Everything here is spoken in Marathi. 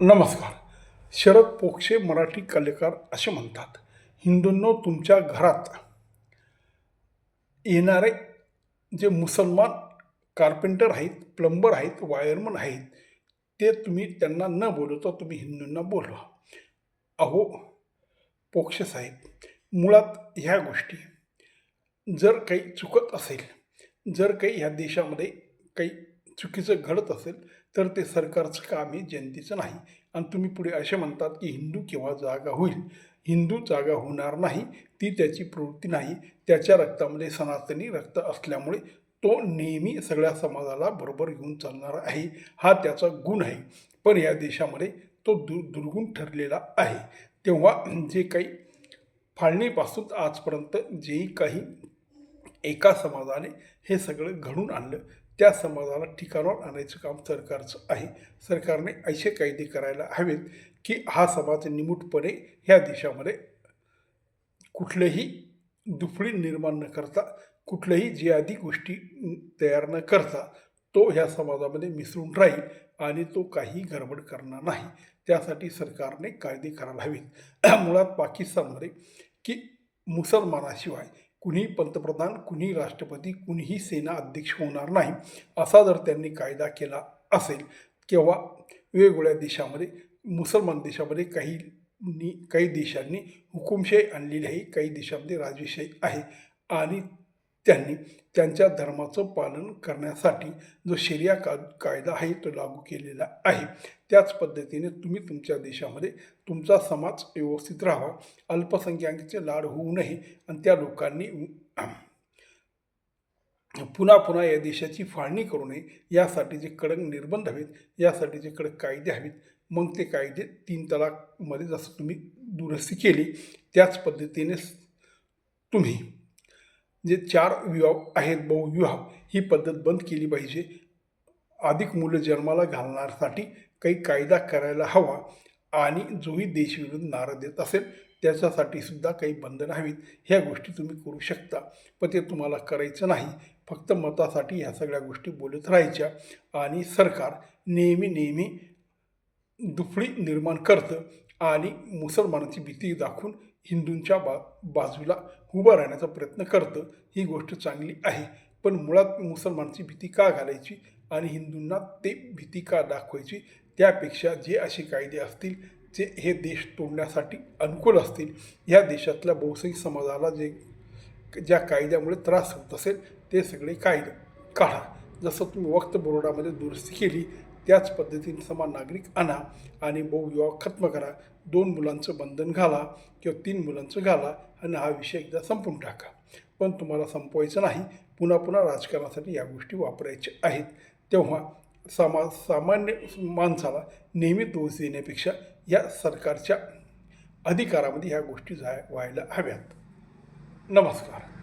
नमस्कार. शरद पोक्षे मराठी कलाकार असे म्हणतात हिंदूंनो तुमच्या घरात येणारे जे मुसलमान कार्पेंटर आहेत प्लंबर आहेत वायरमन आहेत ते तुम्ही त्यांना न बोलवता तुम्ही हिंदूंना बोलवा. अहो पोक्षे साहेब मुळात ह्या गोष्टी जर काही चुकत असेल जर काही ह्या देशामध्ये काही चुकीचं घडत असेल तर ते सरकारचं काम आहे जनतेचं नाही. आणि तुम्ही पुढे असे म्हणतात की हिंदू केव्हा जागा होईल? हिंदू जागा होणार नाही ती त्याची प्रवृत्ती नाही. त्याच्या रक्तामध्ये सनातनी रक्त असल्यामुळे तो नेहमी सगळ्या समाजाला बरोबर घेऊन चालणारा आहे. हा त्याचा गुण आहे. पण या देशामध्ये तो दु दुर्गुण ठरलेला आहे. तेव्हा जे काही फाळणीपासून आजपर्यंत जेही काही एका समाजाने हे सगळं घडून आणलं त्या समाजाला ठिकाणावर आणायचं काम सरकारचं आहे. सरकारने असे कायदे करायला हवेत की हा समाज निमूटपणे ह्या देशामध्ये कुठलेही दुफळी निर्माण न करता कुठल्याही आधी गोष्टी तयार न करता तो ह्या समाजामध्ये मिसळून राहील आणि तो काही गडबड करणार नाही. त्यासाठी सरकारने कायदे करायला हवेत. मुळात पाकिस्तानमध्ये की मुसलमानाशिवाय कुणी पंतप्रधान कुणी राष्ट्रपती कुणीही सेना अध्यक्ष होणार नाही असा जर त्यांनी कायदा केला असेल किंवा वेगवेगळ्या देशामध्ये मुसलमान देशामध्ये काही नी काही देशांनी हुकुमशाही आणलेली आहे काही देशामध्ये राजविषयी आहे आणि त्यांनी त्यांच्या धर्माचं पालन करण्यासाठी जो शर्या का कायदा आहे तो लागू केलेला आहे. त्याच पद्धतीने तुम्ही तुमच्या देशामध्ये तुमचा समाज व्यवस्थित राहावा. अल्पसंख्याकांचे लाड होऊ नये आणि त्या लोकांनी पुन्हा पुन्हा या देशाची फाळणी करू नये. यासाठी जे कडक निर्बंध हवेत यासाठी जे कडक कायदे हवेत मग ते कायदे तीन तलाकमध्ये जसं तुम्ही दुरुस्ती केली त्याच पद्धतीने तुम्ही जे चार विवाह आहेत बहुविवाह ही पद्धत बंद केली पाहिजे. अधिक मुलं जन्माला घालण्यासाठी काही कायदा करायला हवा आणि जोही देशविरुद्ध नारा देत असेल त्याच्यासाठी सुद्धा काही बंधनं हवीत. ह्या गोष्टी तुम्ही करू शकता पण ते तुम्हाला करायचं नाही. फक्त मतासाठी ह्या सगळ्या गोष्टी बोलत राहायच्या आणि सरकार नेहमी नेहमी दुफळी निर्माण करतं आणि मुसलमानाची भीती दाखवून हिंदूंच्या बा बाजूला उभं राहण्याचा प्रयत्न करतं ही गोष्ट चांगली आहे. पण मुळात मुसलमानची भीती का घालायची आणि हिंदूंना ते भीती का दाखवायची? त्यापेक्षा जे असे कायदे असतील जे हे देश तोडण्यासाठी अनुकूल असतील या देशातल्या बहुसंख्य समाजाला जे ज्या कायद्यामुळे त्रास होत असेल ते सगळे कायदे काढा. जसं तुम्ही वक्त बोर्डामध्ये दुरुस्ती केली त्याच पद्धतीने समान नागरिक आणा आणि बहुविवाह खत्म करा. दोन मुलांचं बंधन घाला किंवा तीन मुलांचं घाला आणि हा विषय एकदा संपून टाका. पण तुम्हाला संपवायचं नाही. पुन्हा पुन्हा राजकारणासाठी या गोष्टी वापरायच्या आहेत. तेव्हा सामा सामान्य माणसाला नेहमी दोष देण्यापेक्षा या सरकारच्या अधिकारामध्ये ह्या गोष्टी जाय व्हायला हव्यात. नमस्कार.